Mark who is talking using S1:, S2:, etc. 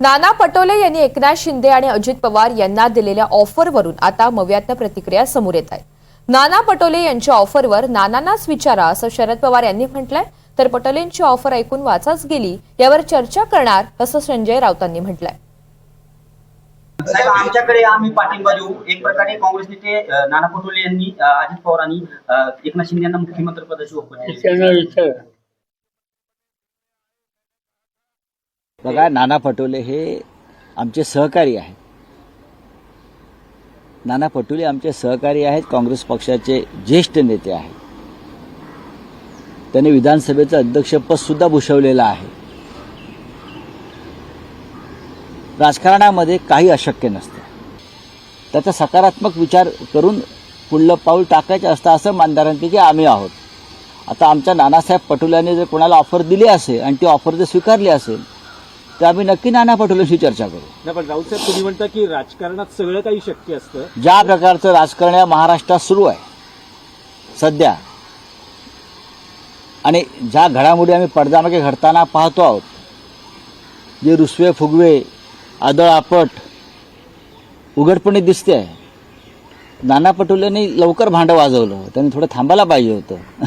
S1: नाना पटोले यांनी एकनाथ शिंदे आणि अजित पवार यांना दिलेल्या ऑफरवरून आता मव्यातनं प्रतिक्रिया समोर येत आहेत. नाना पटोले यांच्या ऑफरवर नानांनाच विचारा असं शरद पवार यांनी म्हटलंय. तर पटोलेंची ऑफर ऐकून वाचाच गेली यावर चर्चा करणार असं संजय राऊतांनी म्हटलंय.
S2: साहेब आमच्याकडे आम्ही पाठिंबा देऊ. एक प्रकारे काँग्रेस नेते नाना पटोले यांनी अजित पवारांनी एकनाथ शिंदे यांना मुख्यमंत्री पदाची ऑफर दिली
S3: त्यांना विचार
S4: बघा नाना पटोले हे आमचे सहकारी आहेत. नाना पटोले आमचे सहकारी आहेत काँग्रेस पक्षाचे ज्येष्ठ नेते आहेत. त्यांनी विधानसभेचं अध्यक्षपद सुद्धा भूषवलेलं आहे. राजकारणामध्ये काही अशक्य नसतं. त्याचा सकारात्मक विचार करून पुढलं पाऊल टाकायचं असतं असं मानदारांपैकी आम्ही आहोत. आता आमच्या नानासाहेब पटोलेंनी जर कोणाला ऑफर दिली असेल आणि ती ऑफर जर स्वीकारली असेल तर आम्ही नक्की नाना पटोलेंशी चर्चा करू.
S5: नाही पण राऊत साहेब तुम्ही म्हणता की राजकारणात सगळं काही शक्य असतं.
S4: ज्या प्रकारचं राजकारण या महाराष्ट्रात सुरू आहे सध्या आणि ज्या घडामोडी आम्ही पडद्यामागे घडताना पाहतो आहोत जे रुसवे फुगवे आदळआपट उघडपणे दिसते आहे नाना पटोलेंनी लवकर भांडं वाजवलं त्यांनी थोडं थांबायला पाहिजे होतं.